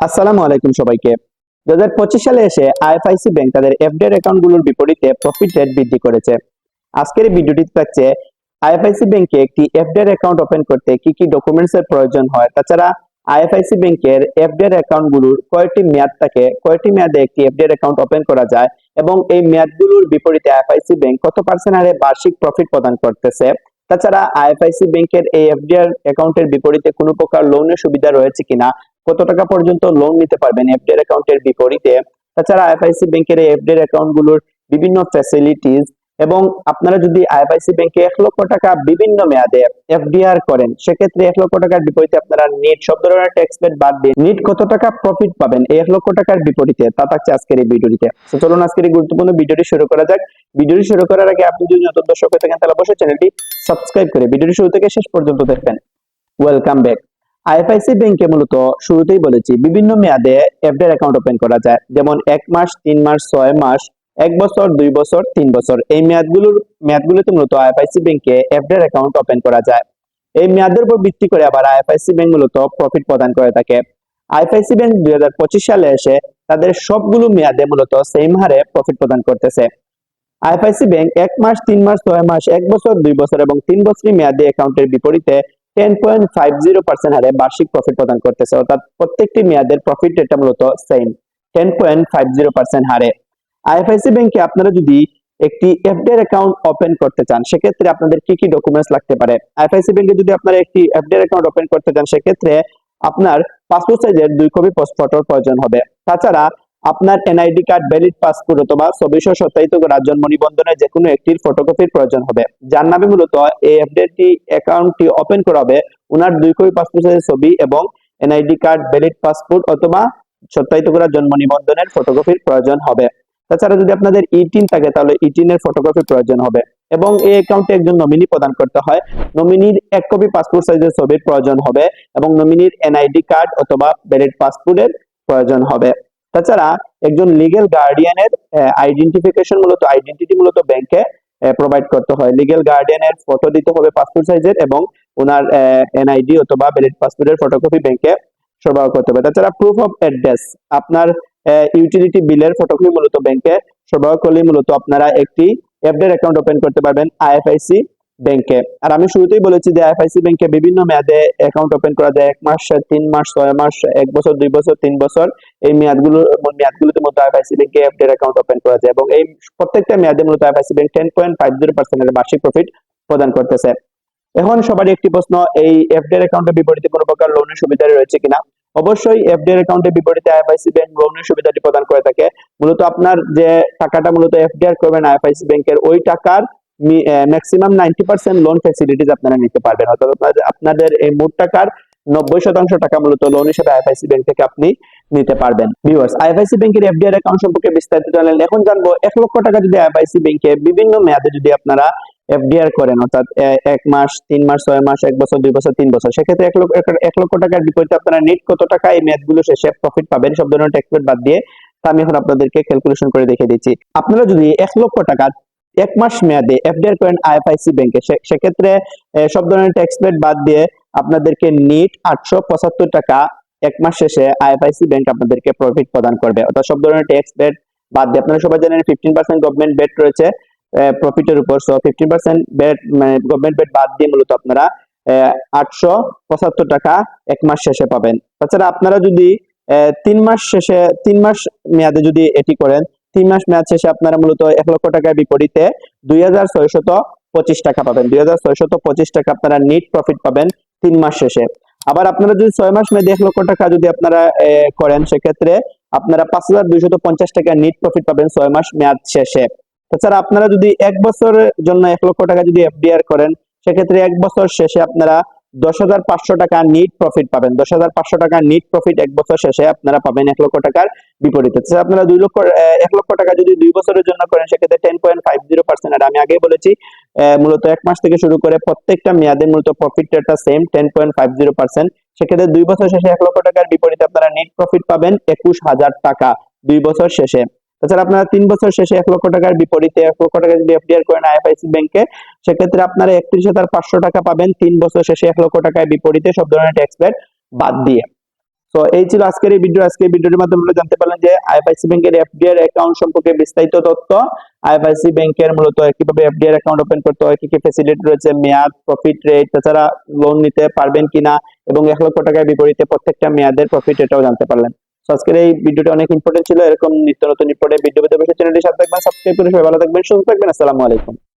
আসসালামু আলাইকুম সবাইকে। দু হাজার পঁচিশ সালে এসে I F I C bank তাদের এফডিআর অ্যাকাউন্টগুলোর বিপরীতে প্রফিট রেট বৃদ্ধি করেছে। আজকের ভিডিওটি থাকছে আইএফআইসি ব্যাংকে একটি এফডিআর অ্যাকাউন্ট ওপেন করতে কি কি ডকুমেন্টস এর প্রয়োজন হয়। তাছাড়া আইএফআইসি ব্যাংকের এফডিআর অ্যাকাউন্টগুলোর কয়টি মেয়াদ থাকে, কয়টি মেয়াদে একটি এফডিআর অ্যাকাউন্ট ওপেন করা যায় এবং এই মেয়াদগুলোর বিপরীতে আইএফআইসি ব্যাংক কত পার্সেন্ট হারে বার্ষিক প্রফিট প্রদান করতেছে। তাছাড়া আইএফআইসি ব্যাংকের এই এফডিআর অ্যাকাউন্টের বিপরীতে কোনো প্রকার লোনের সুবিধা রয়েছে কিনা কত টাকা পর্যন্ত লোন নিতে পারবেন এফডিআর অ্যাকাউন্টের বিপরীতে? তাছাড়া আইএফআইসি ব্যাংকের এফডিআর অ্যাকাউন্টগুলোর বিভিন্ন ফ্যাসিলিটিস এবং আপনারা যদি আইএফআইসি ব্যাংকে এক লক্ষ টাকা বিভিন্ন মেয়াদে এফডিআর করেন, সেক্ষেত্রে এক লক্ষ টাকার বিপরীতে আপনারা নেট সব ধরনের ট্যাক্স পেড বাদ দিয়ে নেট কত টাকা প্রফিট পাবেন এক লক্ষ টাকার বিপরীতে? তা থাকছে আজকের এই ভিডিওটিতে। চলুন আজকের এই গুরুত্বপূর্ণ ভিডিওটি শুরু করা যাক। ভিডিওটি শুরু করার আগে আপনি যদি নতুন দর্শক হয়ে থাকেন, তাহলে অবশ্যই চ্যানেলটি সাবস্ক্রাইব করে ভিডিওটি শুরু থেকে শেষ পর্যন্ত দেখবেন। ওয়েলকাম ব্যাক আইএফআইসি ব্যাংকে মূলত শুরুতেই বলেছি বিভিন্ন মেয়াদে এফডিআর অ্যাকাউন্ট ওপেন করা যায়। যেমন এক মাস, তিন মাস, ছয় মাস, এক বছর, দুই বছর, তিন বছর। এই মেয়াদগুলোর, মেয়াদগুলোতে মূলত আইএফআইসি ব্যাংকে এফডিআর অ্যাকাউন্ট ওপেন করা যায়। এই মেয়াদের উপর ভিত্তি করে আবার আইএফআইসি ব্যাংক মূলত প্রফিট প্রদান করে থাকে। আইএফআইসি ব্যাংক দুই হাজার পঁচিশ সালে এসে তাদের সবগুলো মেয়াদে মূলত সেম হারে প্রফিট প্রদান করতেছে। আইএফআইসি ব্যাংক এক মাস, তিন মাস, ছয় মাস, এক বছর, দুই বছর এবং তিন বছরই মেয়াদে অ্যাকাউন্টের বিপরীতে ten point five zero percent হারে বার্ষিক প্রফিট প্রদান করতেছে, অর্থাৎ প্রত্যেকটি মেয়াদের প্রফিট রেটটা মূলত same ten point five zero percent হারে। আইএফআইসি ব্যাংকে আপনারা যদি একটি এফডিআর অ্যাকাউন্ট ওপেন করতে চান, সেক্ষেত্রে আপনাদের কি কি ডকুমেন্টস লাগতে পারে? আইএফআইসি ব্যাংকে যদি আপনারা একটি এফডিআর অ্যাকাউন্ট ওপেন করতে চান, সেক্ষেত্রে আপনার পাসপোর্ট সাইজের দুই কপি ফটোর প্রয়োজন হবে। তাছাড়া আপনার এনআইডি কার্ড ভ্যালিড পাসপোর্ট অথবা সবিশ সত্যায়িত জন্ম নিবন্ধনের যে কোনো একটির ফটোকপির প্রয়োজন হবে। যার নামে মূলত এই এফডিআরটি অ্যাকাউন্টটি ওপেন করা হবে ওনার দুই কপি পাসপোর্ট সাইজের ছবি এবং এনআইডি কার্ড ভ্যালিড পাসপোর্ট অথবা সত্যায়িত করা জন্ম নিবন্ধনের ফটোকপির প্রয়োজন হবে। তাছাড়া যদি আপনাদের ইটিন থাকে, তাহলে ইটিন এর ফটোকপি প্রয়োজন হবে এবং এই অ্যাকাউন্টে একজন নমিনি প্রদান করতে হয়। নমিনির এক কপি পাসপোর্ট সাইজের ছবির প্রয়োজন হবে এবং নমিনির এনআইডি কার্ড অথবা ভ্যালিড পাসপোর্টের প্রয়োজন হবে। তাছাড়া একজন লিগেল গার্ডিয়ানের আইডেন্টিফিকেশন মূলত আইডেন্টিটি মূলত ব্যাংকে প্রোভাইড করতে হয়। লিগেল গার্ডিয়ানের ফটো দিতে হবে পাসপোর্ট সাইজের এবং ওনার এনআইডি অথবা ভ্যালিড পাসপোর্টের ফটোকপি ব্যাংকে সরবরাহ করতে হবে। তাছাড়া প্রুফ অফ অ্যাড্রেস আপনার ইউটিলিটি বিলের ফটোকপি মূলত ব্যাংকে সরবরাহ করলে মূলত আপনারা একটি এফডিআর অ্যাকাউন্ট ওপেন করতে পারবেন আইএফআইসি ব্যাংকে আর আমি শুরুতেই বলেছি যে আইএফআইসি ব্যাংকে বিভিন্ন মেয়াদে অ্যাকাউন্ট ওপেন করা যায়। এক মাস, তিন মাস, ছয় মাস, এক বছর, দুই বছর, তিন বছর। এই মেয়াদগুলো, মেয়াদগুলোতে মূলত আইএফআইসি ব্যাংকে এফডিআর অ্যাকাউন্ট ওপেন করা যায় এবং এই প্রত্যেকটা মেয়াদে মূলত IFIC bank ten point five zero পার্সেন্টের বার্ষিক প্রফিট প্রদান করতেছে। এখন সবারই একটি প্রশ্ন, এই এফডিআর অ্যাকাউন্টের বিপরীতে কোনো প্রকার লোনের সুবিধা রয়েছে কিনা? অবশ্যই এফডিআর অ্যাকাউন্টের বিপরীতে আইএফআইসি ব্যাংক লোনের সুবিধাটি প্রদান করে থাকে। মূলত আপনার যে টাকাটা মূলত এফডিআর করবেন আইএফআইসি ব্যাংকের ওই টাকার maximum ninety percent loan facilities আপনারা নিতে পারবেন। অর্থাৎ আপনাদের- এই মোট টাকার নব্বই শতাংশ টাকা মূলত লোন হিসেবে আইএফআইসি ব্যাংক থেকে আপনি নিতে পারবেন। ভিউয়ার্স আইএফআইসি ব্যাংকের এফডিআর অ্যাকাউন্ট সম্পর্কে বিস্তারিত জানলেন। এখন জানব এক লক্ষ টাকা যদি আইএফআইসি ব্যাংকে বিভিন্ন মেয়াদে যদি আপনারা এফডিআর করেন, অর্থাৎ এক মাস, তিন মাস, ছয় মাস, এক বছর, দুই বছর, তিন বছর, সেক্ষেত্রে এক লক্ষ, এক- লক্ষ টাকার বিপরীতে আপনারা নেট কত টাকা এই মেয়াদগুলো শেষে প্রফিট পাবেন সব ধরনের ট্যাক্স বাদ দিয়ে আমি এখন আপনাদেরকে ক্যালকুলেশন করে দেখিয়ে দিচ্ছি। আপনারা যদি এক লক্ষ টাকা এক মাস মেয়াদে এফডিআর করেন আইএফআইসি ব্যাংকে সেক্ষেত্রে সব ধরনের ট্যাক্স পেড বাদ দিয়ে আপনাদেরকে নিট আটশো পঁচাত্তর টাকা এক মাস শেষে আইএফআইসি ব্যাংক আপনাদেরকে প্রফিট প্রদান করবে। অর্থাৎ সব ধরনের ট্যাক্স পেড বাদ দিয়ে, আপনারা সবাই জানেন ফিফটিন পার্সেন্ট গভর্নমেন্ট বেড রয়েছে প্রফিটের উপর। সো ফিফটিন পার্সেন্ট মানে গভর্নমেন্ট বেড বাদ দিয়ে মূলত আপনারা আটশো পঁচাত্তর টাকা এক মাস শেষে পাবেন। তাছাড়া আপনারা যদি তিন মাস শেষে, তিন মাস মেয়াদে যদি এটি করেন তিন মাস মেয়াদ শেষে আপনারা মূলত এক লক্ষ টাকার বিপরীতে দুই হাজার টাকা পাবেন। দুই হাজার টাকা আপনারা নিট প্রফিট পাবেন তিন মাস শেষে। আবার আপনারা যদি ছয় মাস মেয়াদে এক লক্ষ টাকা যদি আপনারা করেন, সেক্ষেত্রে আপনারা পাঁচ হাজার দুইশত পঞ্চাশ টাকা নিট প্রফিট পাবেন ছয় মাস মেয়াদ শেষে। তাছাড়া আপনারা যদি এক বছরের জন্য এক লক্ষ টাকা যদি এফডিআর করেন, সেক্ষেত্রে এক বছর শেষে আপনারা দশ হাজার পাঁচশো টাকা নিট প্রফিট পাবেন। দশ হাজার পাঁচশো টাকা নিট প্রফিট এক বছর শেষে আপনারা পাবেন এক লক্ষ টাকার বিপরীতে। আপনারা দুই লক্ষ এক লক্ষ টাকা যদি দুই বছরের জন্য করেন, সেক্ষেত্রে ten point five zero percent আমি আগেই বলেছি মূলত এক মাস থেকে শুরু করে প্রত্যেকটা মেয়াদে মূলত প্রফিট রেটটা same ten point five zero percent সেক্ষেত্রে দুই বছর শেষে এক লক্ষ টাকার বিপরীতে আপনারা নেট প্রফিট পাবেন একুশ হাজার টাকা দুই বছর শেষে। তাছাড়া আপনারা তিন বছর শেষে এক লক্ষ টাকার বিপরীতে, এক লক্ষ টাকা যদি এফডিআর করেন আইএফআইসি ব্যাংকে সেক্ষেত্রে আপনারা একত্রিশ হাজার পাঁচশো টাকা পাবেন। তিন বছর শেষে এক লক্ষ টাকায় বিপরীতে সব ধরনের ট্যাক্স বাদ দিয়ে। তো এই ছিল আজকের এই ভিডিও আজকের ভিডিওর মাধ্যমে আমরা জানতে পারলাম যে আইএফআইসি ব্যাংকের এফডিআর অ্যাকাউন্ট সম্পর্কে বিস্তারিত তথ্য। আইএফআইসি ব্যাংকের মূলত কীভাবে এফডিআর অ্যাকাউন্ট ওপেন করতে হয়, কি কি ফ্যাসিলিটি রয়েছে, মেয়াদ প্রফিট রেট তাছাড়া লোন নিতে পারবেন কিনা, এবং এক লক্ষ টাকার বিপরীতে প্রত্যেকটা মেয়াদের প্রফিট এটাও জানতে পারলেন। আজকের এই ভিডিওটা অনেক ইম্পর্টেন্ট ছিল। এরকম নিত্য নতুন ইম্পর্টেন্ট ভিডিও পেতে চ্যানেলটি সাথে থাকবেন সাবস্ক্রাইব করে সবাই ভালো থাকবেন, সুস্থ থাকবেন। আসসালামু আলাইকুম।